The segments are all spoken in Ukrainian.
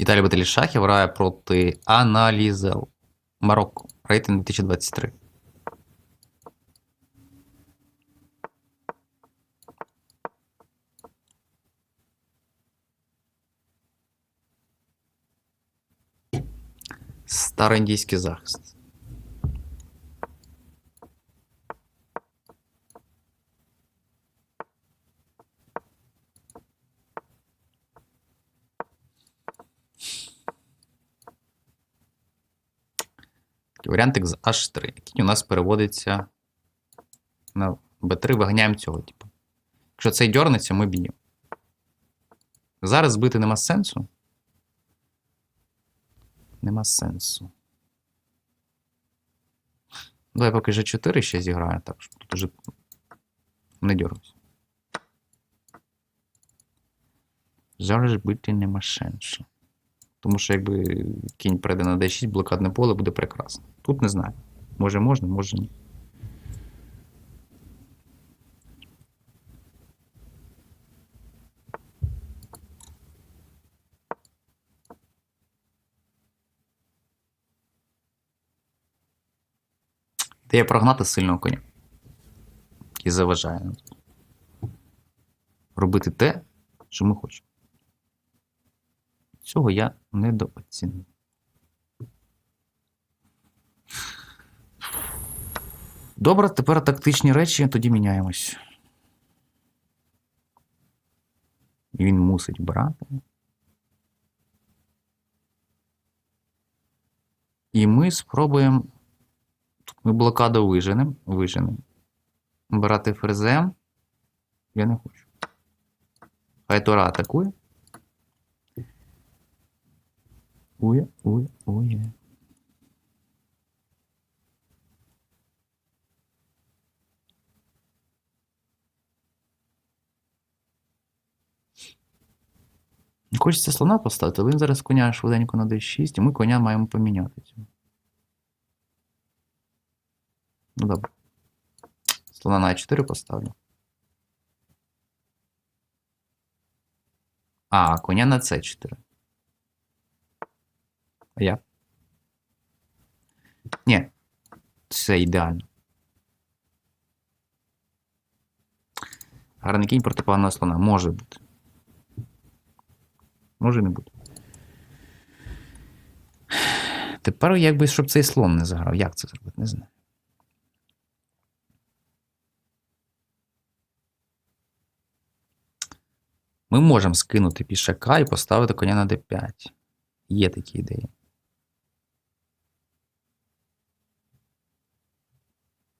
Італія Баталій Шахів грає проти Аналізел. Марокко. Рейтинг 2023. Староіндійський захист. Варіантик з H3, який у нас переводиться на B3, виганяємо цього, типу. Якщо цей дьорнеться, ми б'ємо. Зараз збити нема сенсу. Нема сенсу. Давай поки G4 ще зіграю, так що тут уже не дергайся. Зараз бити нема сенсу. Тому що якби кінь прийде на D6, блокадне поле буде прекрасно. Тут не знаю. Може можна, може ні. Де прогнати сильного коня. І заважає. Робити те, що ми хочемо. Цього я недооцінив. Добре, тепер тактичні речі, тоді міняємось. Він мусить брати. І ми спробуємо. Тут ми блокаду виженемо. Виженемо. Брати ферзем. Я не хочу. Хай Тора атакує. Ує, ує, ує. Хочеться слона поставити, але він зараз коня швиденько на d6, і ми коня маємо поміняти. Ну добре. Слона на А4 поставлю. А, коня на С4. А як? Ні. Це ідеально. Гарний кінь проти поганого слона. Може бути. Може не бути. Тепер, якби, щоб цей слон не заграв. Як це зробити? Не знаю. Ми можемо скинути пішака і поставити коня на d5. Є такі ідеї.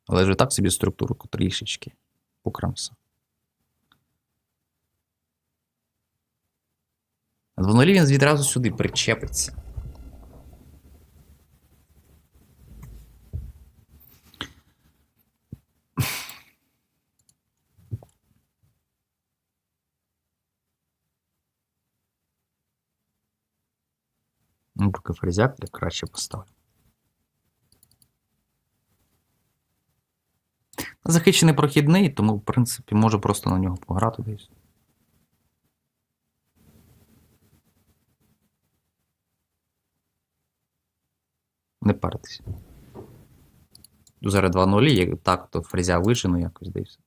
Але ж так собі структуру трішечки покрамса. А він відразу сюди причепиться. Ну, поки фрезяк я краще поставлю. Захищений прохідний, тому, в принципі, можу просто на нього пограти десь. Не паритися. Зараз 2 нулі, як так, то фрезя вижену якось десь.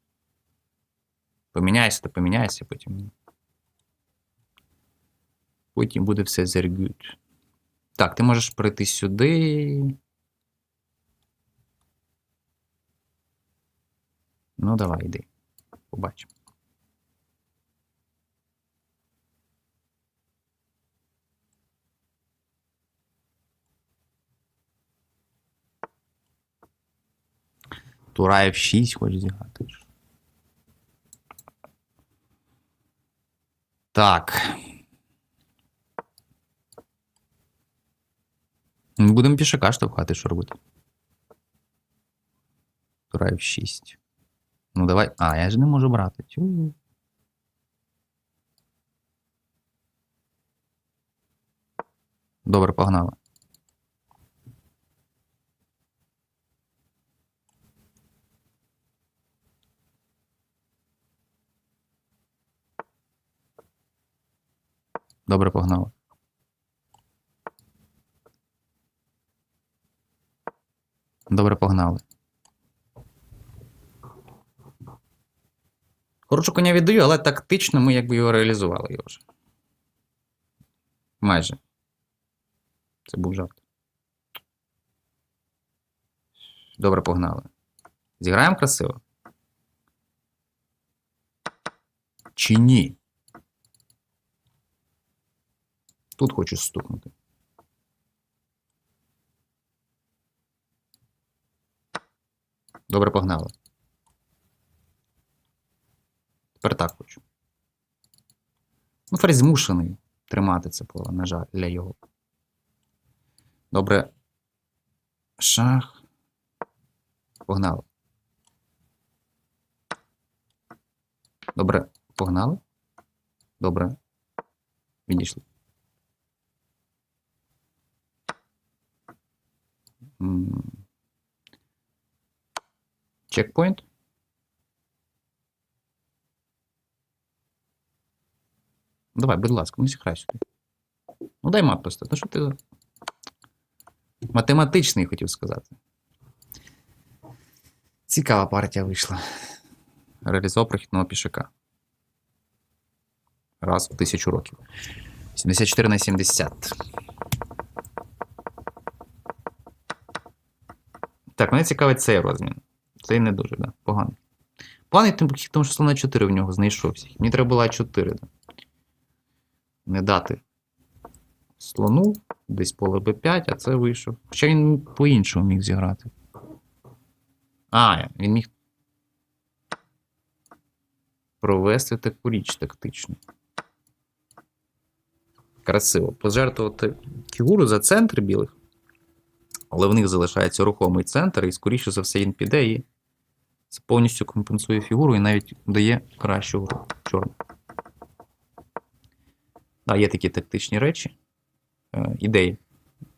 Поміняйся, то поміняйся, потім. Потім буде все зергют. Так, ти можеш прийти сюди. Ну, давай, йди. Побачимо. Тура F6 хочеш зіграти. Так. Будемо пішака штовхати, що робити. Тура F6. Ну давай. А, я ж не можу брати. Добре, погнали. Добре погнали. Добре погнали. Коротше коня віддаю, але тактично ми якби його реалізували його вже. Майже. Це був жарт. Добре погнали. Зіграємо красиво? Чи ні? Тут хочу стукнути. Добре, погнали. Тепер так хочу. Ну, ферзь змушений тримати це поле, на жаль, для його. Добре. Шах. Погнали. Добре, погнали. Добре. Відійшли. Чекпоінт. Давай, будь ласка, ну зіграй сюди. Ну дай мат просто. Ну що ти. Математичний хотів сказати. Цікава партія вийшла. Реалізував прохідного пішака. Раз в тисячу років. 74 на 70. Так, мене цікавить цей розмін. Цей не дуже, да. Поганий. Поганий, тому що слона 4 в нього знайшовся. Мені треба було 4. Да. Не дати слону, десь поле Б5, а це вийшов. Хоча він по-іншому міг зіграти. А, він міг провести таку річ тактичну. Красиво. Пожертвувати фігуру за центр білих. Але в них залишається рухомий центр, і, скоріше за все, він піде і це повністю компенсує фігуру і навіть дає кращу гру чорну. Так, є такі тактичні речі, е, ідеї.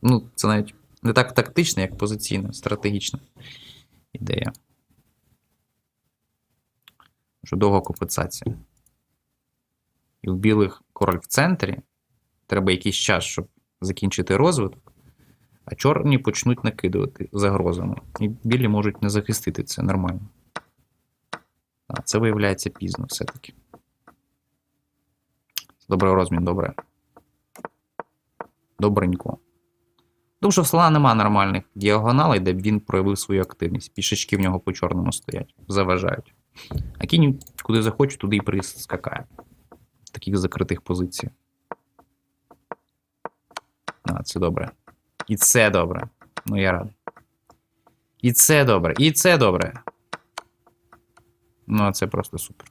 Ну, це навіть не так тактично, як позиційна, стратегічна ідея. Що довга компенсація. І в білих король в центрі. Треба якийсь час, щоб закінчити розвиток, а чорні почнуть накидувати загрозами. І білі можуть не захистити це нормально. А це виявляється пізно все-таки. Добрий розмін, добре. Добренько. Тому що в слона нема нормальних діагоналей, де б він проявив свою активність. Пішечки в нього по чорному стоять, заважають. А кінь куди захоче, туди і прискакає. Таких закритих позиціях. А, це добре. І це добре. Ну, я радий. І це добре, і це добре. Ну, а це просто супер.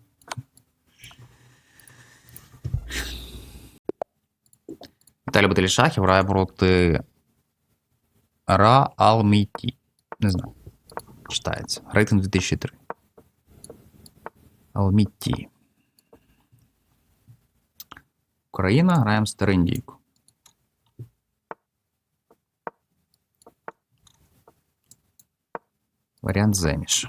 Віталій Баталішахів грає проти Ра Алміті. Не знаю. Читається. Рейтинг 2003. Алміті. Україна граємо Стариндійку. Варіант Земіш.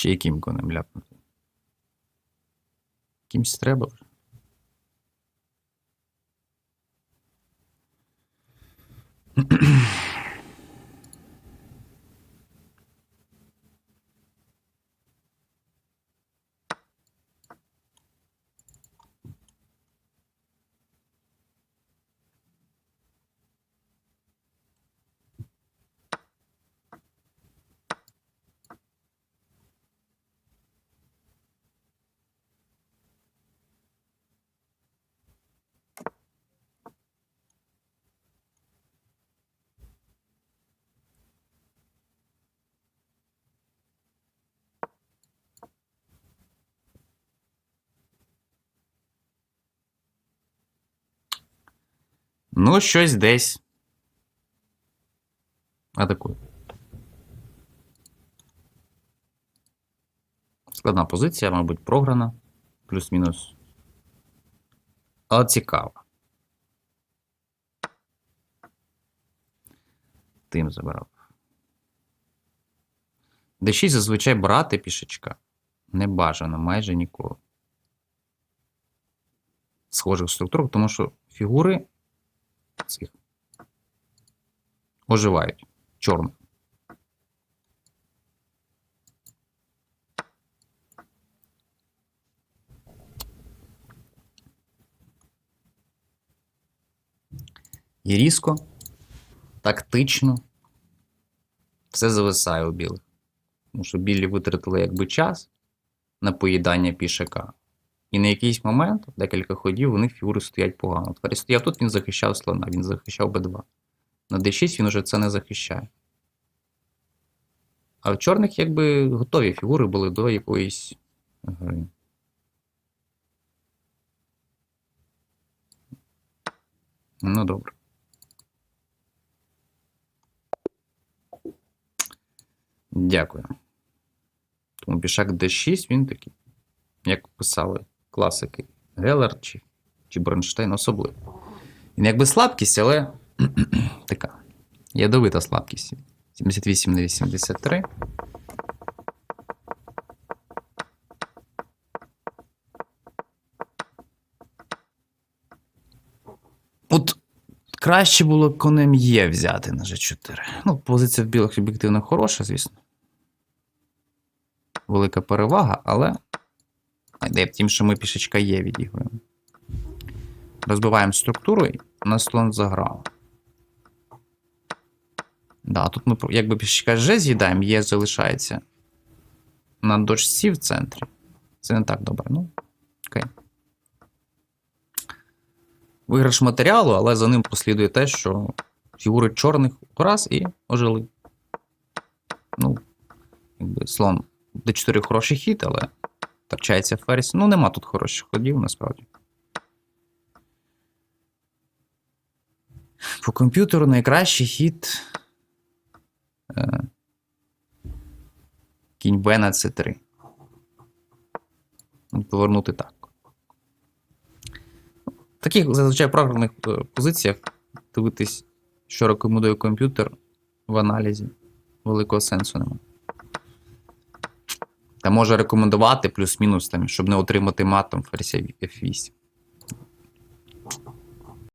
Чи яким конем ляпнути? Кимсь треба вже. Ну, щось десь. Атакує. Складна позиція, мабуть, програна. Плюс-мінус. Але цікаво. Тим забирав. D6 зазвичай брати пішечка не бажано майже ніколи. Схожих структур, тому що фігури цих оживають. Чорних. І різко, тактично все зависає у білих. Тому що білі витратили якби час на поїдання пішака. І на якийсь момент, декілька ходів, у них фігури стоять погано. Тепер стояв тут, він захищав слона, він захищав Б2. На D6 він уже це не захищає. А в чорних якби готові фігури були до якоїсь гри. Ну, добре. Дякую. Тому пішак D6 він такий, як писали класики Геллер чи, чи Бронштейн особливо. Він якби слабкість, але така ядовита слабкість. 78 на 83. От краще було конем Є взяти на G4. Ну, позиція в білих об'єктивно хороша, звісно. Велика перевага, але. Ідея в тім, що ми пішечка Є відігруємо. Розбиваємо структуру і на слон заграв. Да, тут ми якби пішечка G з'їдаємо, Є залишається на дошці в центрі. Це не так добре. Ну, окей. Виграш матеріалу, але за ним послідує те, що фігури чорних раз і ожили. Ну, якби слон d4 хороший хід, але втрачається ферзь. Ну, нема тут хороших ходів, насправді. По комп'ютеру найкращий хід. Е, кінь Б на С3. Повернути так. В таких зазвичай програмних е, позиціях дивитись, що рекомендує комп'ютер в аналізі, великого сенсу немає. Та може рекомендувати плюс-мінус, там, щоб не отримати матом ферзя F8.